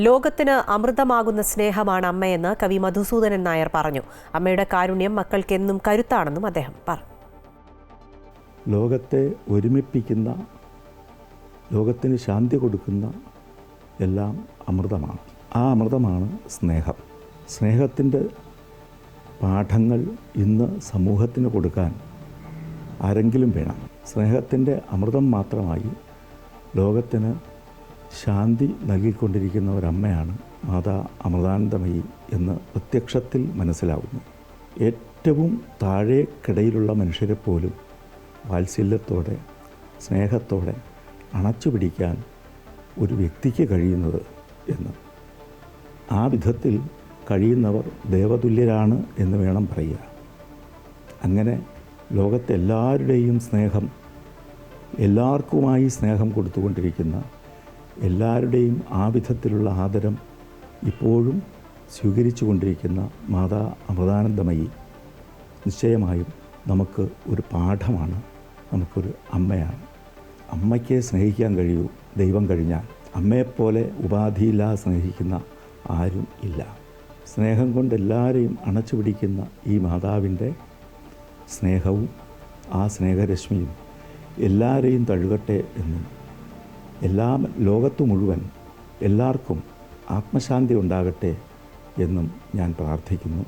ലോകത്തിന് അമൃതമാകുന്ന സ്നേഹമാണ് അമ്മയെന്ന് കവി മധുസൂദനൻ നായർ പറഞ്ഞു. അമ്മയുടെ കാരുണ്യം മക്കൾക്കെന്നും കരുത്താണെന്നും അദ്ദേഹം പറഞ്ഞു. ലോകത്തെ ഒരുമിപ്പിക്കുന്ന ലോകത്തിന് ശാന്തി കൊടുക്കുന്ന എല്ലാം അമൃതമാണ്. ആ അമൃതമാണ് സ്നേഹം. സ്നേഹത്തിന്റെ പാഠങ്ങൾ ഇന്ന് സമൂഹത്തിന് കൊടുക്കാൻ ആരെങ്കിലും വേണം. സ്നേഹത്തിന്റെ അമൃതം മാത്രമായി ലോകത്തിന് ശാന്തി നൽകിക്കൊണ്ടിരിക്കുന്ന ഒരമ്മയാണ് മാതാ അമൃതാനന്ദമയി എന്ന് പ്രത്യക്ഷത്തിൽ മനസ്സിലാവുന്നു. ഏറ്റവും താഴേക്കിടയിലുള്ള മനുഷ്യരെ പോലും വാത്സല്യത്തോടെ സ്നേഹത്തോടെ അണച്ചുപിടിക്കാൻ ഒരു വ്യക്തിക്ക് കഴിയുന്നത് എന്ന്. ആ വിധത്തിൽ കഴിയുന്നവർ ദേവതുല്യരാണ് എന്ന് വേണം പറയുക. അങ്ങനെ ലോകത്തെല്ലാവരുടെയും സ്നേഹം എല്ലാവർക്കുമായി സ്നേഹം കൊടുത്തുകൊണ്ടിരിക്കുന്ന എല്ലാവരുടെയും ആ വിധത്തിലുള്ള ആദരം ഇപ്പോഴും സ്വീകരിച്ചു കൊണ്ടിരിക്കുന്ന മാതാ അമൃതാനന്ദമയി നിശ്ചയമായും നമുക്ക് ഒരു പാഠമാണ് നമുക്കൊരു അമ്മയാണ്. അമ്മയ്ക്ക് സ്നേഹിക്കാൻ കഴിയൂ ദൈവം കഴിഞ്ഞാൽ. അമ്മയെപ്പോലെ ഉപാധിയില്ലാതെ സ്നേഹിക്കുന്ന ആരും ഇല്ല. സ്നേഹം കൊണ്ട് എല്ലാവരെയും അണച്ചു പിടിക്കുന്ന ഈ മാതാവിന്റെ സ്നേഹവും ആ സ്നേഹരശ്മിയും എല്ലാവരെയും തഴുകട്ടെ എന്നും എല്ലാ ലോകത്തു മുഴുവൻ എല്ലാവർക്കും ആത്മശാന്തി ഉണ്ടാകട്ടെ എന്നും ഞാൻ പ്രാർത്ഥിക്കുന്നു.